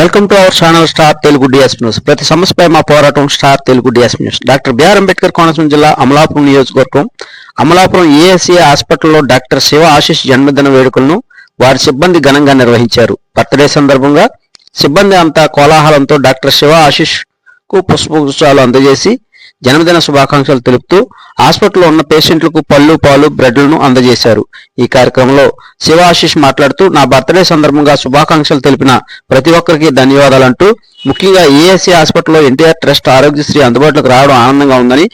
Welcome to our channel star Telugu DS news ప్రతి సమస్యపై మా పోరాటం star Telugu DS news doctor BR Ambedkar Konaseema జిల్లా అమలాపురం నియోజకవర్గం. అమలాపురం ఏఎస్ఏ హాస్పిటల్లో డాక్టర్ శివ ఆశీష్ జన్మదిన వేడుకలను వారి సిబ్బంది ఘనంగా నిర్వహించారు. బర్త్డే సందర్భంగా సిబ్బంది అంతా కోలాహలంతో డాక్టర్ శివ ఆశీష్కు పుష్పగుచ్చాలు అందజేసి జన్మదిన శుభాకాంక్షలు తెలుపుతూ హాస్పిటల్లో ఉన్న పేషెంట్లకు పళ్ళు పాలు బ్రెడ్లను అందజేశారు. ఈ కార్యక్రమంలో శివ ఆశీష్ మాట్లాడుతూ నా బర్త్డే సందర్భంగా శుభాకాంక్షలు తెలిపిన ప్రతి ఒక్కరికి ధన్యవాదాలంటూ ముఖ్యంగా ఏఎస్సీ హాస్పిటల్లో ఎన్టీఆర్ ట్రస్ట్ ఆరోగ్యశ్రీ అందుబాటులోకి రావడం ఆనందంగా ఉందని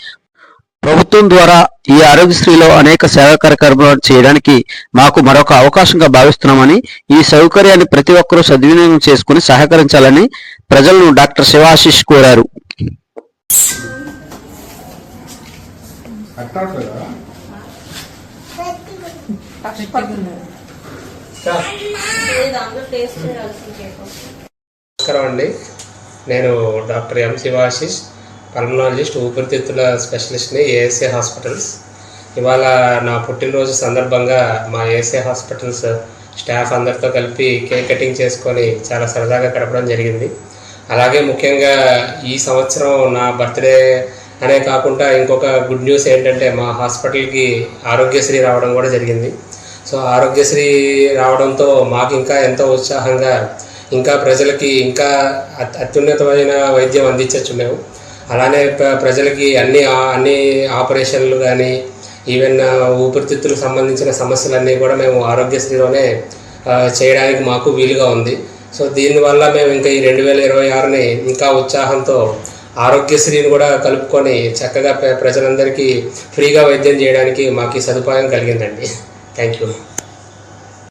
ప్రభుత్వం ద్వారా ఈ ఆరోగ్యశ్రీలో అనేక సేవా కార్యక్రమాలు చేయడానికి మాకు మరొక అవకాశంగా భావిస్తున్నామని ఈ సౌకర్యాన్ని ప్రతి ఒక్కరూ సద్వినియోగం చేసుకుని సహకరించాలని ప్రజలను డాక్టర్ శివాశిష్ కోరారు. అట్టాడుతుందా నమస్కారం అండి. నేను డాక్టర్ ఎం శివాశిష్ పల్మనాలజిస్ట్ ఊపిరితిత్తుల స్పెషలిస్ట్ని ఏఎస్ఏ హాస్పిటల్స్. ఇవాళ నా పుట్టినరోజు సందర్భంగా మా ఏఎస్ఏ హాస్పిటల్స్ స్టాఫ్ అందరితో కలిపి కేక్ కటింగ్ చేసుకొని చాలా సరదాగా గడపడం జరిగింది. అలాగే ముఖ్యంగా ఈ సంవత్సరం నా బర్త్డే అనే కాకుండా ఇంకొక గుడ్ న్యూస్ ఏంటంటే మా హాస్పిటల్కి ఆరోగ్యశ్రీ రావడం కూడా జరిగింది. సో ఆరోగ్యశ్రీ రావడంతో మాకు ఇంకా ఎంతో ఉత్సాహంగా ఇంకా ప్రజలకి ఇంకా అత్యున్నతమైన వైద్యం అందించవచ్చు మేము. అలానే ప్రజలకి అన్ని అన్ని ఆపరేషన్లు కానీ ఈవెన్ ఊపిరితిత్తులకు సంబంధించిన సమస్యలన్నీ కూడా మేము ఆరోగ్యశ్రీలోనే చేయడానికి మాకు వీలుగా ఉంది. సో దీనివల్ల మేము ఇంకా ఈ రెండు వేల ఇరవై ఆరుని ఇంకా ఉత్సాహంతో ఆరోగ్యశ్రీని కూడా కలుపుకొని చక్కగా ప్రజలందరికీ ఫ్రీగా వైద్యం చేయడానికి మాకు సదుపాయం కలిగిందండి. Thank you.